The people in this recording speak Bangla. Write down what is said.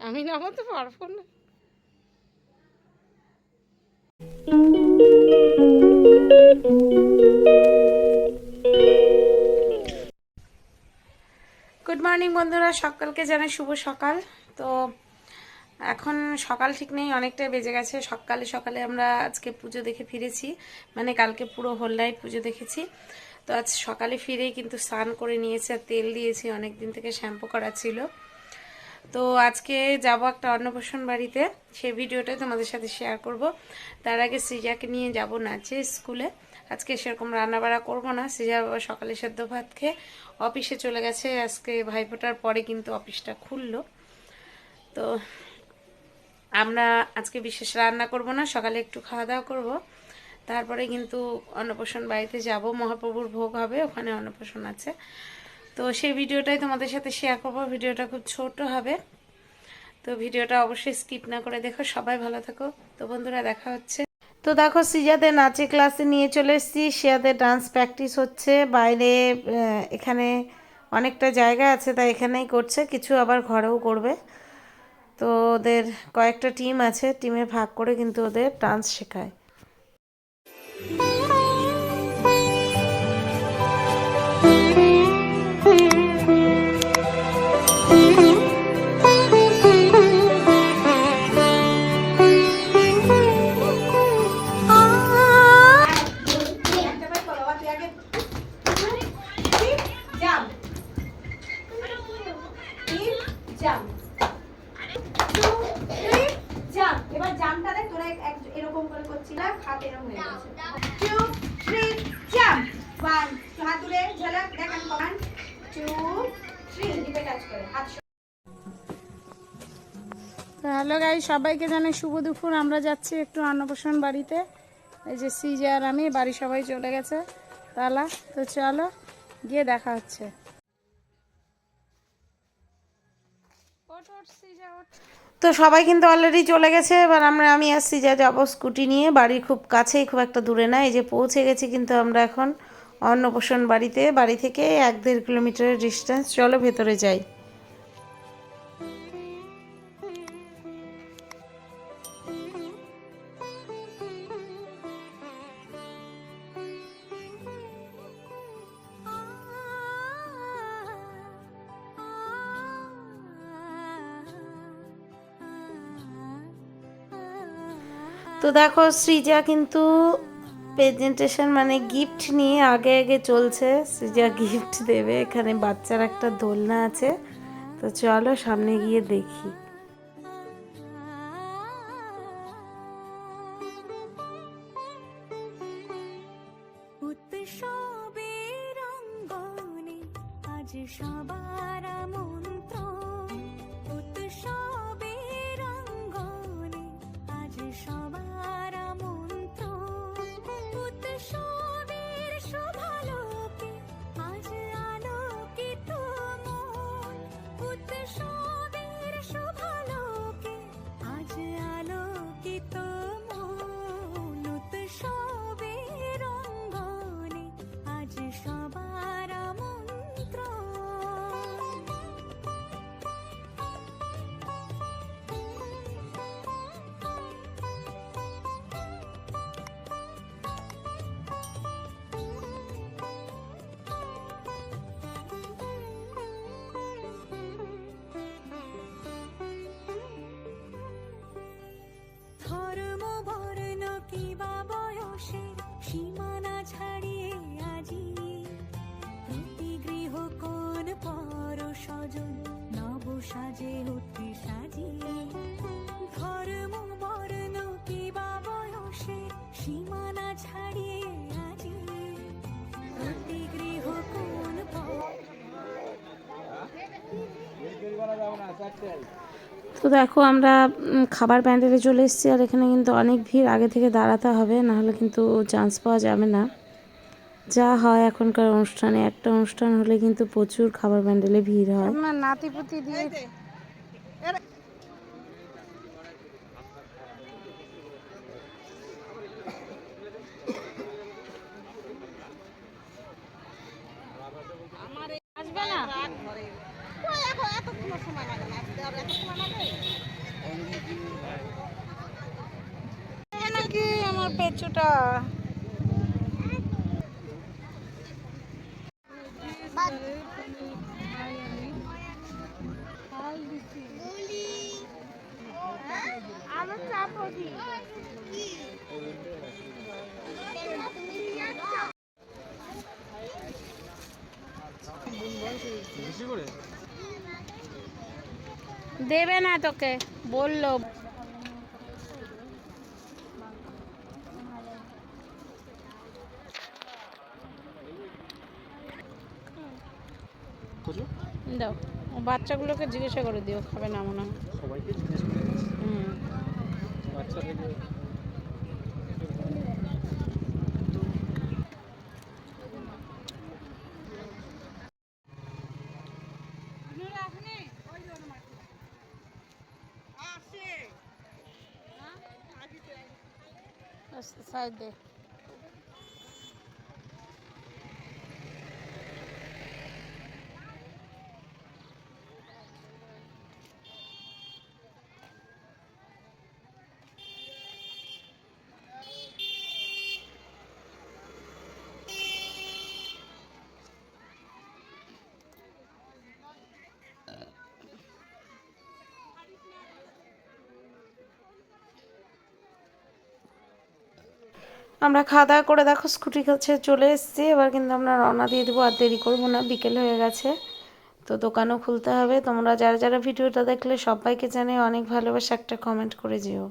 আমি নামাতে পারব না। গুড মর্নিং বন্ধুরা। সকালকে জানাই শুভ সকাল। তো এখন সকাল ঠিক নেই অনেকটাই বেজে গেছে। সকালে সকালে আমরা আজকে পুজো দেখে ফিরেছি। মানে কালকে পুরো হোল নাইট পুজো দেখেছি। তো আজ সকালে ফিরেই কিন্তু স্নান করে নিয়েছি আর তেল দিয়েছি। অনেক দিন থেকে শ্যাম্পু করা ছিল। তো আজকে যাব একটা অন্নপ্রাশন বাড়িতে। সে ভিডিওটাই তোমাদের সাথে শেয়ার করব। তার আগে সৃজাকে নিয়ে যাব নাচে, স্কুলে। আজকে সেরকম রান্নাবাড়া করব না। সৃজা বাবা সকালে সেদ্ধ ভাত খেয়ে অফিসে চলে গেছে। আজকে ভাইফোঁটার পরে কিন্তু অফিসটা খুললো। তো আমরা আজকে বিশেষ রান্না করব না, সকালে একটু খাওয়া দাওয়া করব। তারপরে কিন্তু অন্নপ্রাশন বাড়িতে যাব। মহাপ্রভুর ভোগ হবে, ওখানে অন্নপ্রাশন আছে। তো সেই ভিডিওটাই তোমাদের সাথে শেয়ার করব। ভিডিওটা খুব ছোট হবে। তো ভিডিওটা অবশ্যই স্কিপ না করে দেখো। সবাই ভালো থাকো। তো বন্ধুরা, দেখা হচ্ছে। তো দেখো, সিজাদের নাচে ক্লাসে নিয়ে চলে এসেছি। সিয়াদের ডান্স প্র্যাকটিস হচ্ছে। বাইরে এখানে অনেকটা জায়গা আছে, তাই এখানেই করছে। কিছু আবার ঘরেও করবে। তো ওদের কয়েকটা টিম আছে। টিমে ভাগ করে কিন্তু ওদের ডান্স শেখায়। এবার জাম্পটা দেখ, তোরা এরকম করে করছিলাম হাত এরকম হয়ে গেছে টু থ্রি জাম্প ওয়ান হাত তুলে দেখ আমি ওয়ান টু থ্রি দিকে টাচ করে, হাত হ্যালো গাই সবাইকে জানাই শুভ দুপুর। আমরা যাচ্ছি একটু অন্নপ্রাশন বাড়িতে। এই যে সিজে আর আমি, বাড়ি সবাই চলে গেছে। তালা, তো চলো, গিয়ে দেখা হচ্ছে। তো সবাই কিন্তু অলরেডি চলে গেছে, এবার আমরা, আমি আসছি যা যাব স্কুটি নিয়ে। বাড়ির খুব কাছেই, খুব একটা দূরে না, এই যে পৌঁছে গেছি কিন্তু আমরা এখন অন্নপ্রসন বাড়িতে। বাড়ি থেকে এক দেড় কিলোমিটারের ডিস্টেন্স চলো ভেতরে যাই। তো দেখো, সৃজা কিন্তু প্রেজেন্টেশন মানে গিফট নিয়ে আগে আগে চলছে। সৃজা গিফট দেবে। এখানে বাচ্চার একটা দোলনা আছে। তো চলো সামনে গিয়ে দেখি। উৎসবের অঙ্গনে আজ সবার সাজে ধর্ম, বর্ণ, কিবা বয়সের সীমানা ছাড়িয়ে আজি। প্রতি গৃহ কোন তো দেখো, আমরা খাবার প্যান্ডেলে চলে এসেছি, আর এখানে কিন্তু অনেক ভিড়। আগে থেকে দাঁড়াতে হবে, নাহলে কিন্তু চান্স পাওয়া যাবে না। যা হয় এখনকার অনুষ্ঠানে একটা অনুষ্ঠান হলে কিন্তু প্রচুর খাবার ব্যান্ডেলে ভিড় হয়। নাতিপুতি দিয়ে আমার পেচুটা। দেবে না তোকে বলল। দাও বাচ্চাগুলোকে জিজ্ঞাসা করে দিও খাবে না মনে হয়। সবাইকে জিজ্ঞেস হুম। সাইড দে। আমরা খাওয়া দাওয়া করে দেখো স্কুটি কাছে চলে এসেছি। এবার কিন্তু আমরা রওনা দিয়ে দেবো, আর দেরি করব না, বিকেল হয়ে গেছে। তো দোকানও খুলতে হবে। তোমরা যারা যারা ভিডিওটা দেখলে সবাইকে জানিয়ে অনেক ভালোবাসা, একটা কমেন্ট করে যেও।